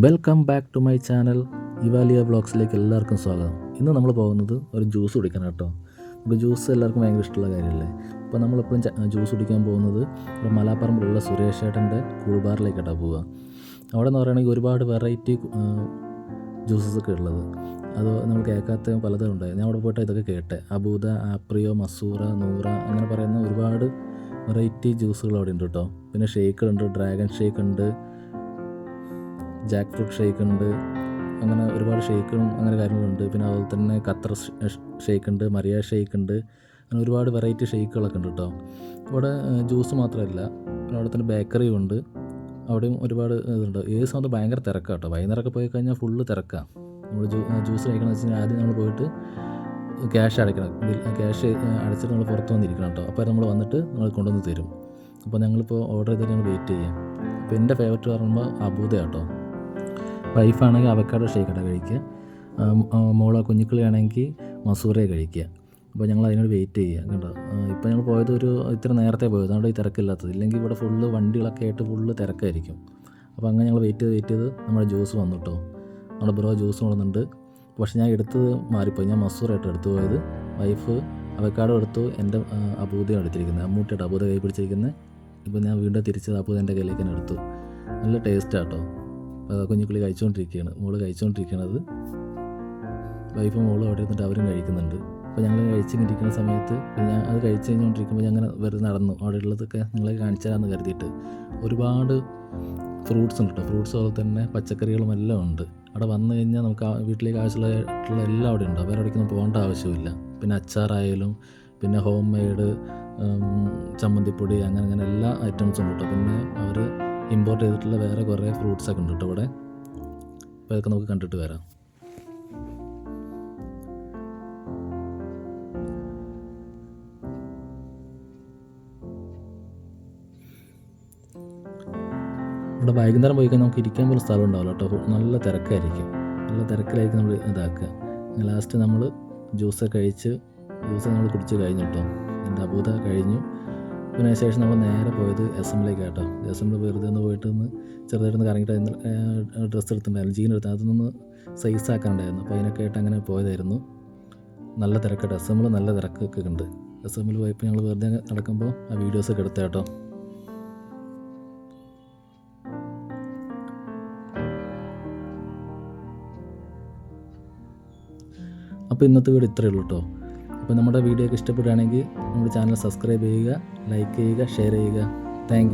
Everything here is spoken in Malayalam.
Welcome back to my channel Evaliya വ്ളോഗ്സിലേക്ക് എല്ലാവർക്കും സ്വാഗതം. ഇന്ന് നമ്മൾ പോകുന്നത് ഒരു ജ്യൂസ് കുടിക്കണം കേട്ടോ. നമുക്ക് ജ്യൂസ് എല്ലാവർക്കും ഭയങ്കര ഇഷ്ടമുള്ള കാര്യമല്ലേ? അപ്പോൾ നമ്മളെപ്പോഴും ജ്യൂസ് കുടിക്കാൻ പോകുന്നത് ഇവിടെ മലാപ്പറമ്പിലുള്ള സുരേഷ് ഏട്ടന്റെ കൂൾബാറിലേക്കാട്ടോ പോവുക. അവിടെ എന്ന് പറയുകയാണെങ്കിൽ ഒരുപാട് വെറൈറ്റി ജ്യൂസസ് ഒക്കെ ഉള്ളത്. അത് നമ്മൾ കേൾക്കാത്ത പലതും ഉണ്ടായി. ഞാൻ അവിടെ പോയിട്ട് ഇതൊക്കെ കേട്ടെ. അബൂദ ആപ്രിയോ മസൂറ നൂറ അങ്ങനെ പറയുന്ന ഒരുപാട് വെറൈറ്റി ജ്യൂസുകൾ അവിടെ ഉണ്ട് കേട്ടോ. പിന്നെ ഷേക്കുകളുണ്ട് ഡ്രാഗൺ ഷേക്ക് ഉണ്ട് ജാക്ക് ഫ്രൂട്ട് ഷേക്ക് ഉണ്ട് അങ്ങനെ ഒരുപാട് ഷേക്കും അങ്ങനെ കാര്യങ്ങളുണ്ട്. പിന്നെ അതുപോലെ തന്നെ ഖത്തർ ഷേക്ക് ഉണ്ട് മറിയ ഷേക്ക് ഉണ്ട് അങ്ങനെ ഒരുപാട് വെറൈറ്റി ഷേക്കുകളൊക്കെ ഉണ്ട് കേട്ടോ. ഇവിടെ ജ്യൂസ് മാത്രമല്ല പിന്നെ അവിടെ തന്നെ ബേക്കറിയും ഉണ്ട്. അവിടെയും ഒരുപാട് ഇതുണ്ട്. ഏത് സമയത്ത് ഭയങ്കര തിരക്കാണ് കേട്ടോ. വൈകുന്നേരമൊക്കെ പോയി കഴിഞ്ഞാൽ ഫുള്ള് തിരക്കാണ് നമ്മൾ ജ്യൂസ് കഴിക്കണമെന്ന് വെച്ച് കഴിഞ്ഞാൽ ആദ്യം നമ്മൾ പോയിട്ട് ക്യാഷ് അടയ്ക്കണം. ക്യാഷ് അടച്ചിട്ട് നമ്മൾ പുറത്ത് വന്നിരിക്കണം കേട്ടോ. അപ്പോൾ നമ്മൾ വന്നിട്ട് നമ്മൾ കൊണ്ടുവന്ന് തരും. അപ്പോൾ ഞങ്ങളിപ്പോൾ ഓർഡർ ചെയ്തിട്ട് ഞങ്ങൾ വെയിറ്റ് ചെയ്യാം. അപ്പോൾ എന്റെ ഫേവററ്റ് പറയുമ്പോൾ അബൂദ കേട്ടോ. വൈഫാണെങ്കിൽ അവക്കാടോ ഷേക്കട കഴിക്കുക. മോള കുഞ്ഞിക്കിളി ആണെങ്കിൽ മസൂറയെ കഴിക്കുക. അപ്പോൾ ഞങ്ങൾ അതിനോട് വെയിറ്റ് ചെയ്യുക കണ്ടോ? ഇപ്പോൾ ഞങ്ങൾ പോയത് ഒരു ഇത്ര നേരത്തെ പോയത്. അതുകൊണ്ട് ഈ തിരക്കില്ലാത്തത്. ഇല്ലെങ്കിൽ ഇവിടെ ഫുള്ള് വണ്ടികളൊക്കെ ആയിട്ട് ഫുള്ള് തിരക്കായിരിക്കും. അപ്പോൾ അങ്ങനെ ഞങ്ങൾ വെയിറ്റ് ചെയ്ത് വെയിറ്റ് ചെയ്ത് നമ്മുടെ ജ്യൂസ് വന്നു നമ്മുടെ ബ്രോ ജ്യൂസ് വന്നിട്ടുണ്ട് പക്ഷേ ഞാൻ എടുത്തത് മാറിപ്പോയി. ഞാൻ മസൂറായിട്ട് എടുത്തു പോയത്. വൈഫ് അവക്കാടും എടുത്തു. എന്റെ അബൂതയാണ് എടുത്തിരിക്കുന്നത്. അമ്മൂട്ടിയുടെ അബൂദ കൈ പിടിച്ചിരിക്കുന്നത്. ഇപ്പോൾ ഞാൻ വീണ്ടും തിരിച്ചത് അബൂദ എന്റെ കയ്യിലേക്ക് തന്നെ എടുത്തു. നല്ല ടേസ്റ്റാണ് കേട്ടോ. കുഞ്ഞുക്കിളി കഴിച്ചുകൊണ്ടിരിക്കുകയാണ്. മോൾ കഴിച്ചുകൊണ്ടിരിക്കുന്നത് വൈഫും മോളും അവിടെ ഇരുന്നിട്ട് അവരും കഴിക്കുന്നുണ്ട്. അപ്പോൾ ഞങ്ങൾ കഴിച്ചിരിക്കുന്ന സമയത്ത് ഞാൻ അത് കഴിച്ച് കഴിഞ്ഞുകൊണ്ടിരിക്കുമ്പോൾ ഞങ്ങൾ വെറുതെ നടന്നു. അവിടെ ഉള്ളതൊക്കെ നിങ്ങളെ കാണിച്ചാലാന്ന് കരുതിയിട്ട് ഒരുപാട് ഫ്രൂട്ട്സ് ഉണ്ട് കേട്ടോ. ഫ്രൂട്ട്സ് പോലെ തന്നെ പച്ചക്കറികളും എല്ലാം ഉണ്ട്. അവിടെ വന്നു കഴിഞ്ഞാൽ നമുക്ക് വീട്ടിലേക്ക് ആവശ്യമുള്ള എല്ലാം അവിടെ ഉണ്ട്. വേറെ എവിടേക്കൊന്നും പോകേണ്ട ആവശ്യമില്ല പിന്നെ അച്ചാറായാലും പിന്നെ ഹോം മെയ്ഡ് ചമ്മന്തിപ്പൊടി അങ്ങനെ അങ്ങനെ എല്ലാ ഐറ്റംസും ഉണ്ട് കേട്ടോ. പിന്നെ അവർ ഇമ്പോർട്ട് ചെയ്തിട്ടുള്ള വേറെ കുറേ ഫ്രൂട്ട്സ് ഒക്കെ ഉണ്ട് കേട്ടോ ഇവിടെ. അപ്പോൾ അതൊക്കെ നമുക്ക് കണ്ടിട്ട് വരാം. ഇവിടെ വൈകുന്നേരം പോയി കഴിഞ്ഞാൽ നമുക്ക് ഇരിക്കാൻ പോലും സ്ഥലം ഉണ്ടാവില്ല കേട്ടോ നല്ല തിരക്കായിരിക്കും. നല്ല തിരക്കിലായിരിക്കും നമ്മൾ ഇതാക്കുക. ലാസ്റ്റ് നമ്മൾ ജ്യൂസ് കഴിച്ച് ജ്യൂസ് നമ്മൾ കുടിച്ച് കഴിഞ്ഞു കേട്ടോ എന്റെ അബൂത കഴിഞ്ഞു. പിന്നെ ശേഷം നമ്മൾ നേരെ പോയത് എസ് എമ്മിലേക്ക് കേട്ടോ അസംബ്ലി വെറുതെ ഒന്ന് പോയിട്ട് ഒന്ന് ചെറുതായിട്ടൊന്ന് കറങ്ങിയിട്ട് ഡ്രസ്സ് എടുത്തിട്ടുണ്ടായിരുന്നു ജീൻ എടുത്ത് അതൊന്ന് സൈസ് ആക്കാനുണ്ടായിരുന്നു. അപ്പോൾ അതിനൊക്കെ ആയിട്ട് അങ്ങനെ പോയതായിരുന്നു. നല്ല തിരക്കാട്ടോ. എസ് നല്ല തിരക്കൊക്കെ ഉണ്ട്. എസ് പോയപ്പോൾ ഞങ്ങൾ വെറുതെ നടക്കുമ്പോൾ ആ വീഡിയോസൊക്കെ എടുത്ത കേട്ടോ. അപ്പോൾ ഇന്നത്തെ വീട് ഇത്രയേ ഉള്ളൂ കേട്ടോ. അപ്പോൾ നമ്മുടെ വീഡിയോ ഒക്കെ ഇഷ്ടപ്പെടുകയാണെങ്കിൽ നമ്മുടെ ചാനൽ സബ്സ്ക്രൈബ് ചെയ്യുക ലൈക്ക് ചെയ്യുക ഷെയർ ചെയ്യുക. താങ്ക്